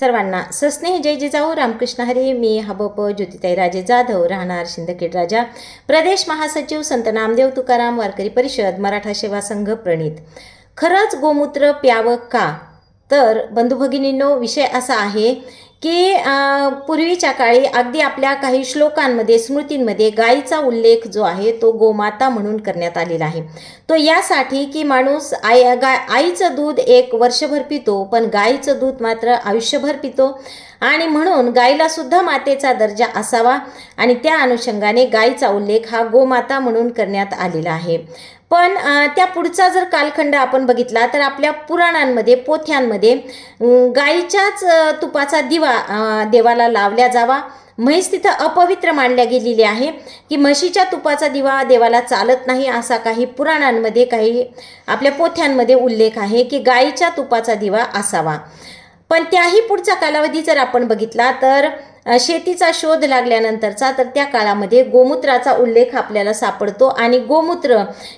सर्वांना सस्नेह. जय जिजाऊ रामकृष्ण हरी. मी हबप ज्योतिताई राजे जाधव. राहणार शिंदखेड राजा. प्रदेश महासचिव संत नामदेव तुकाराम. वारकरी परिषद. मराठा सेवा संघ प्रणित. खरंच गोमूत्र प्यावं का? तर बंधुभगिनींनो विषय असा आहे की पूर्वीच्या काळी अगदी आपल्या काही श्लोकांमध्ये स्मृतींमध्ये गायीचा उल्लेख जो आहे तो गोमाता म्हणून करण्यात आलेला आहे. तो यासाठी की माणूस आई गाय आईचं दूध एक वर्षभर पितो पण गाईचं दूध मात्र आयुष्यभर पितो. आणि म्हणून गायीला सुद्धा मातेचा दर्जा असावा. आणि त्या अनुषंगाने गायीचा उल्लेख हा गोमाता म्हणून करण्यात आलेला आहे. पण त्या पुढचा जर कालखंड आपण बघितला तर आपल्या पुराणांमध्ये पोथ्यांमध्ये गाईच्याच तुपाचा दिवा देवाला लावल्या जावा. म्हैस तिथं अपवित्र मानल्या गेलेली आहे की म्हशीच्या तुपाचा दिवा देवाला चालत नाही असा काही पुराणांमध्ये काही आपल्या पोथ्यांमध्ये उल्लेख आहे की गाईच्या तुपाचा दिवा असावा. पण त्याही पुढचा कालावधी जर आपण बघितला तर शेतीचा शोध लागल्यानंतरचा तर त्या काळामध्ये गोमूत्राचा उल्लेख आपल्याला सापडतो आणि गोमूत्र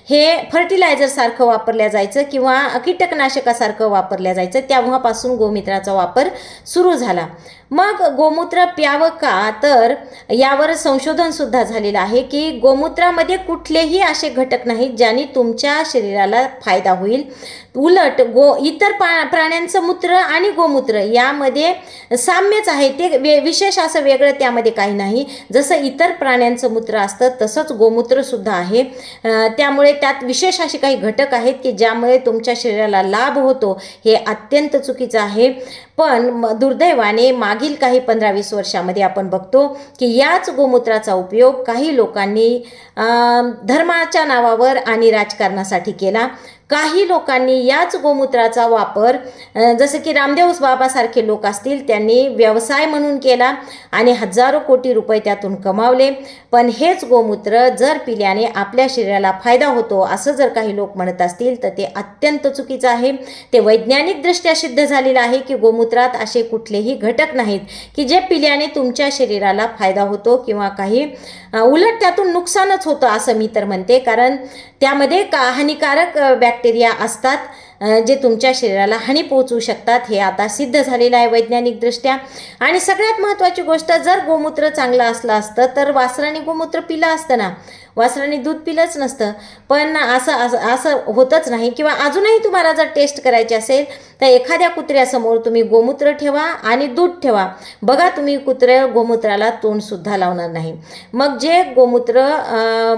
हे फर्टिलायझरसारखं वापरल्या जायचं किंवा कीटकनाशकासारखं वापरल्या जायचं. तेव्हापासून गोमूत्राचा वापर सुरू झाला. मग गोमूत्र प्यावं का? तर यावर संशोधनसुद्धा झालेलं आहे की गोमूत्रामध्ये कुठलेही असे घटक नाहीत ज्यांनी तुमच्या शरीराला फायदा होईल. उलट गो इतर पा प्राण्यांचं मूत्र आणि गोमूत्र यामध्ये साम्यच आहे. ते वे विशेष असं वेगळं त्यामध्ये काही नाही. जसं इतर प्राण्यांचं मूत्र असतं तसंच गोमूत्रसुद्धा आहे. त्यामुळे त्यात विशेष असे काही घटक आहेत की ज्यामुळे तुमच्या शरीराला लाभ होतो हे अत्यंत चुकीचं आहे. पण म- दुर्दैवाने मागील काही पंधरा वीस वर्षामध्ये आपण बघतो की याच गोमूत्राचा उपयोग काही लोकांनी धर्माच्या नावावर आणि राजकारणासाठी केला. काही लोकांनी याच गोमूत्राचा वापर जसं की रामदेव बाबासारखे लोक असतील त्यांनी व्यवसाय म्हणून केला. आणि हजारो कोटी रुपये त्यातून कमावले. पण हेच गोमूत्र जर पिल्याने आपल्या शरीराला फायदा होतो असं जर काही लोक म्हणत असतील तर ते अत्यंत चुकीचं आहे. ते वैज्ञानिकदृष्ट्या सिद्ध झालेलं आहे की गोमूत्रात असे कुठलेही घटक नाहीत की जे पिल्याने तुमच्या शरीराला फायदा होतो किंवा काही उलट त्यातून नुकसानच होतं असं मी तर म्हणते. कारण त्यामध्ये का हानिकारक बॅक्टेरिया असतात. जे तुमच्या शरीराला हानी पोहोचवू शकतात हे आता सिद्ध झालेलं आहे वैज्ञानिकदृष्ट्या. आणि सगळ्यात महत्त्वाची गोष्ट जर गोमूत्र चांगलं असलं असतं तर वासराने गोमूत्र पिलं असतं ना वासराने दूध पिलंच नसतं. पण असं असं असं होतच नाही किंवा अजूनही तुम्हाला जर टेस्ट करायची असेल तर एखाद्या कुत्र्यासमोर तुम्ही गोमूत्र ठेवा आणि दूध ठेवा. बघा तुम्ही कुत्र्या गोमूत्राला तोंडसुद्धा लावणार नाही. मग जे गोमूत्र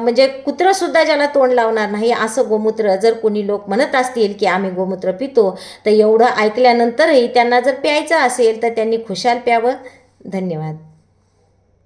म्हणजे कुत्रंसुद्धा ज्याला तोंड लावणार नाही असं गोमूत्र जर कोणी लोक म्हणत असतील की आम्ही गोमूत्र पितो तर एवढं ऐकल्यानंतरही त्यांना जर प्यायचं असेल तर त्यांनी खुशाल प्यावं. धन्यवाद.